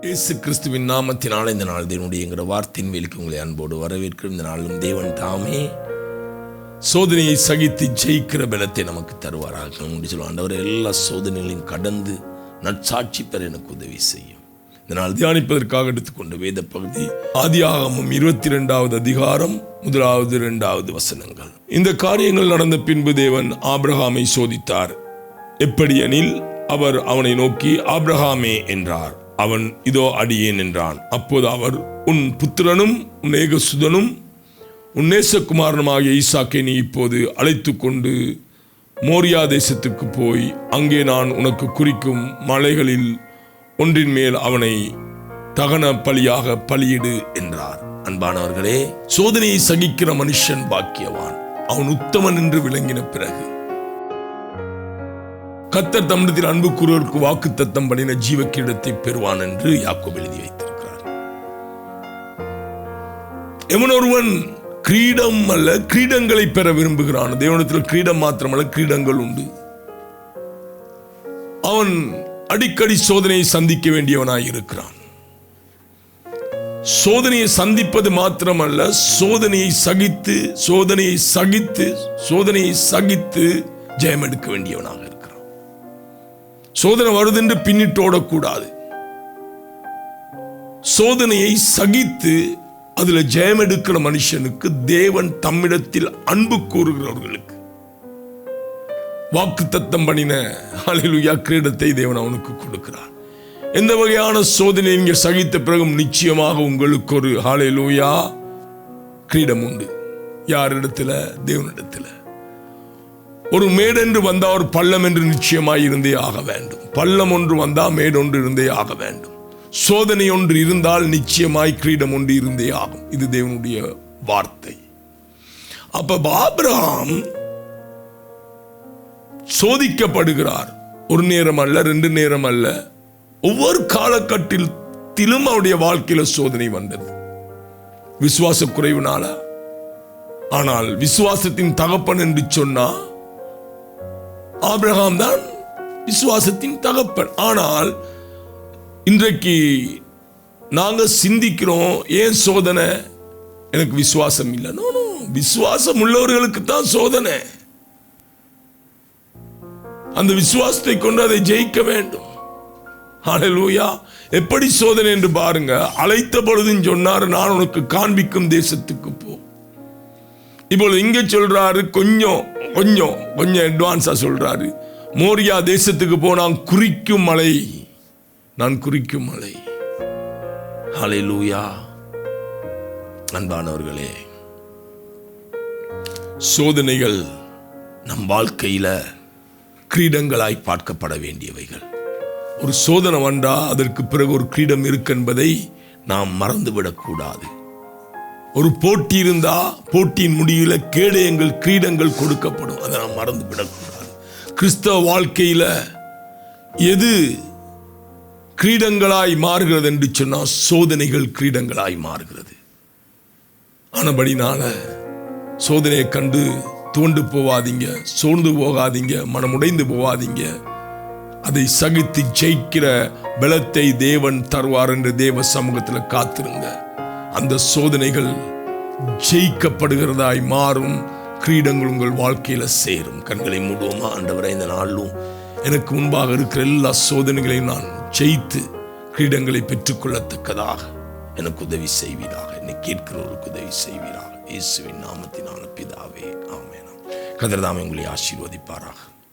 இயேசு கிறிஸ்துவின் நாமத்தினால் இந்த நாள் தேவனுடைய என்கிற வார்த்தையின் வேலைக்கு உங்களை அன்போடு வரவேற்கிற இந்த நாளும் தேவன் தாமே சோதனையை சகித்து ஜெயிக்கிற பலத்தை நமக்கு தருவாராக. என்று சொல்லுவோம். ஆண்டவர் எல்லா சோதனைகளையும் கடந்து நற்சாட்சி பெற எனக்கு உதவி செய்யும். இந்த நாள் தியானிப்பதற்காக எடுத்துக்கொண்ட வேத பகுதி ஆதியாகமம் இருபத்தி ரெண்டாவது அதிகாரம் முதலாவது இரண்டாவது வசனங்கள். இந்த காரியங்கள் நடந்த பின்பு தேவன் ஆப்ரஹாமை சோதித்தார். எப்படியெனில் அவர் அவனை நோக்கி ஆப்ரஹாமே என்றார். அவன் இதோ அடியேன் என்றான். அப்போது அவர் உன் புத்திரனும் உன் ஏகசுதனும் உன் நேசகுமாரனுமாகிய ஈசாக்கை நீ இப்போது அழைத்து கொண்டு மோரியா தேசத்துக்கு போய் அங்கே நான் உனக்கு குறிக்கும் மலைகளில் ஒன்றின் மேல் அவனை தகன பலியாக பலியிடு என்றார். அன்பானவர்களே சோதனையை சகிக்கிற மனுஷன் பாக்கியவான். அவன் உத்தமன் என்று விளங்கின பிறகு கத்தர் தமிழத்தில் அன்பு கூறுவதற்கு வாக்கு தத்தம் பண்ணின ஜீவ கிரீடத்தை பெறுவான் என்று யாக்கோப் எழுதி வைத்திருக்கிறார். எவனொருவன் கிரீடம் அல்ல கிரீடங்களை பெற விரும்புகிறான் தேவனத்தில் கிரீடம் மாத்திரமல்ல கிரீடங்கள் உண்டு. அவன் அடிக்கடி சோதனையை சந்திக்க வேண்டியவனாய் இருக்கிறான். சோதனையை சந்திப்பது மாத்திரமல்ல சோதனையை சகித்து சோதனையை சகித்து சோதனையை சகித்து ஜெயம் எடுக்க வேண்டியவனாக சோதனை வருதென்று பின்னிட்டு ஓடக்கூடாது சோதனையை சகித்து அதுல ஜெயம் எடுக்கிற மனுஷனுக்கு தேவன் தம்மிடத்தில் அன்பு கூறுகிறவர்களுக்கு. வாக்கு தத்தம் பண்ணின ஹalleluya கிரீடத்தை தேவன் அவனுக்கு கொடுக்கிறார். எந்த வகையான சோதனை நீங்க சகித்த பிறகும் நிச்சயமாக உங்களுக்கு ஒரு ஹalleluya கிரீடம் உண்டு. யாரிடத்துல? தேவனிடத்துல. ஒரு மேடென்று வந்தால் ஒரு பள்ளம் என்று நிச்சயமாய் இருந்தே ஆக வேண்டும். பள்ளம் ஒன்று வந்தால் மேடொன்று இருந்தே ஆக வேண்டும். சோதனை ஒன்று இருந்தால் நிச்சயமாய் கிரீடம் ஒன்று இருந்தே ஆகும். இது தேவனுடைய வார்த்தை. அப்ப ஆபிரகாம் சோதிக்கப்படுகிறார். ஒரு நேரம் அல்ல ரெண்டு நேரம் அல்ல. ஒவ்வொரு காலகட்டத்திலும் அவருடைய வாழ்க்கையில சோதனை வந்தது. விசுவாச குறைவுனால ஆனால் விசுவாசத்தின் தகப்பன் என்று சொன்னா ஆபிரகாம் தான் விசுவாசத்தின் தகப்பன். ஆனால் இன்றைக்கு நாங்கள் சிந்திக்கிறோம் ஏன் சோதனை? எனக்கு விசுவாசம் இல்லை. நோ விசுவாசம் உள்ளவர்களுக்கு தான் சோதனை. அந்த விசுவாசத்தை கொண்டு அதை ஜெயிக்க வேண்டும். ஹalleluya எப்படி சோதனை என்று பாருங்க. அழைத்த பொழுதுன்னு சொன்னார் நான் உனக்கு காண்பிக்கும் தேசத்துக்கு போ. இப்பொழுது இங்க சொல்றாரு கொஞ்சம் கொஞ்சம் கொஞ்சம் அட்வான்ஸா சொல்றாரு. மோரியா தேசத்துக்கு போனான் குறிக்கும் மலை நான் குறிக்கும் மலை லூயா அன்பானவர்களே சோதனைகள் நம் வாழ்க்கையில கிரீடங்களாய் பார்க்கப்பட வேண்டியவைகள். ஒரு சோதனை வந்தா அதற்கு பிறகு ஒரு கிரீடம் இருக்கு என்பதை நாம் மறந்துவிடக்கூடாது. ஒரு போட்டி இருந்தா போட்டியின் முடிவில் கேடயங்கள் கிரீடங்கள் கொடுக்கப்படும். அதை நாம் மறந்து விடக்கூடாது. கிறிஸ்தவ வாழ்க்கையில் எது கிரீடங்களாய் மாறுகிறது என்று சொன்னால் சோதனைகள் கிரீடங்களாய் மாறுகிறது. ஆனபடினால சோதனையை கண்டு தோண்டு போவாதீங்க சோர்ந்து போகாதீங்க மனமுடைந்து போவாதீங்க. அதை சகித்து ஜெயிக்கிற பலத்தை தேவன் தருவார் என்று தேவ சமூகத்தில் காத்திருங்க. அந்த சோதனைகள் ஜெயிக்கப்படுகிறதாய் மாறும். கிரீடங்கள் உங்கள் வாழ்க்கையில சேரும். கண்களை மூடுவோமா? ஆண்டவரை இந்த நாளும் எனக்கு முன்பாக இருக்கிற எல்லா சோதனைகளையும் நான் ஜெயித்து கிரீடங்களை பெற்றுக்கொள்ளத்தக்கதாக எனக்கு உதவி செய்வீராக. என்னை கேட்கிறவருக்கு உதவி செய்வீராக. இயேசுவின் நாமத்தினால பிதாவே ஆமேனா. கதிரதாமை உங்களை ஆசீர்வதிப்பாராக.